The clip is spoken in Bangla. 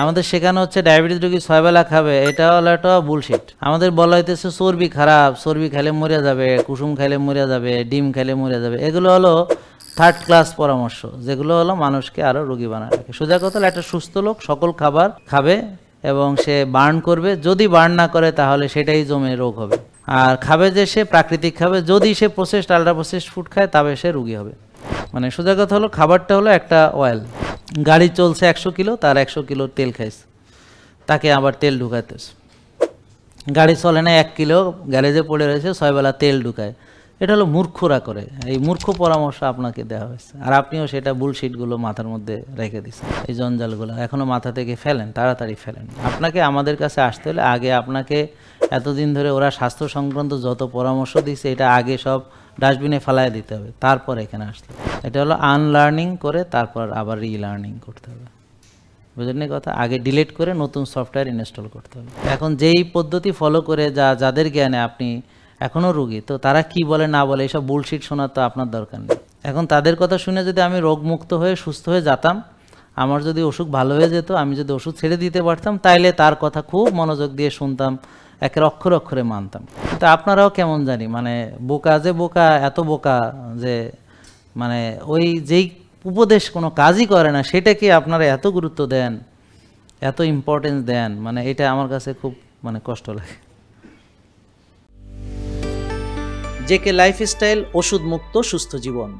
আমাদের শেখানো হচ্ছে ডায়াবেটিস রোগী ছয় বেলা খাবে এটা হলো একটা বুলশিট আমাদের বলা হইতেছে চর্বি খারাপ, চর্বি খেলে মরে যাবে, কুসুম খেলে মরে যাবে, ডিম খেলে মরে যাবে, এগুলো হলো থার্ড ক্লাস পরামর্শ, যেগুলো হলো মানুষকে আরও রোগী বানায় রাখে। সোজা কথা একটা সুস্থ লোক সকল খাবার খাবে এবং সে বার্ন করবে, যদি বার্ন না করে তাহলে সেটাই জমে রোগ হবে। আর খাবে যে সে প্রাকৃতিক খাবে, যদি সে প্রসেসড আল্ট্রা প্রসেসড ফুড খায়, তবে সে রুগী হবে। মানে সোজা কথা হলো, খাবারটা হলো একটা অয়েল গাড়ি চলছে একশো কিলো, তার একশো কিলো তেল খাইছে। তাকে আবার তেল ঢুকাইতেছে। গাড়ি চলে না এক কিলো, গ্যারেজে পড়ে রয়েছে, ছয়বেলা তেল ঢুকায়। এটা হলো মূর্খরা করে। এই মূর্খ পরামর্শ আপনাকে দেওয়া হয়েছে। আর আপনিও সেটা বুলশিটগুলো মাথার মধ্যে রেখে দিচ্ছেন এই জঞ্জালগুলো এখনও মাথা থেকে ফেলেন, তাড়াতাড়ি ফেলেন। আপনাকে আমাদের কাছে আসতে হলে আগে আপনাকে এতদিন ধরে ওরা স্বাস্থ্য সংক্রান্ত যত পরামর্শ দিচ্ছে এটা আগে সব ডাস্টবিনে ফেলায় দিতে হবে। তারপর এখানে আসতে হবে। এটা হলো আনলার্নিং করে তারপর আবার রিলার্নিং করতে হবে। বুঝলেন কথা? আগে ডিলিট করে নতুন সফটওয়্যার ইনস্টল করতে হবে। এখন যেই পদ্ধতি ফলো করে যা, যাদের জ্ঞানে আপনি এখনও রুগী, তো তারা কি বলে, না বলে এসব বুলশিট শোনার তো আপনার দরকার নেই। এখন তাদের কথা শুনে যদি আমি রোগমুক্ত হয়ে, সুস্থ হয়ে যেতাম, আমার যদি অসুখ ভালো হয়ে যেত, আমি যদি ওষুধ ছেড়ে দিতে পারতাম, তাইলে তার কথা খুব মনোযোগ দিয়ে শুনতাম একের অক্ষর অক্ষরে মানতাম। তো আপনারাও কেমন জানি মানে বোকা যে বোকা, এত বোকা যে মানে ওই যেই উপদেশ কোনো কাজই করে না, সেটাকে আপনারা এত গুরুত্ব দেন, এত ইম্পর্টেন্স দেন মানে এটা আমার কাছে খুব মানে কষ্ট লাগে। জেকে লাইফস্টাইল ওষুধ মুক্ত সুস্থ জীবন।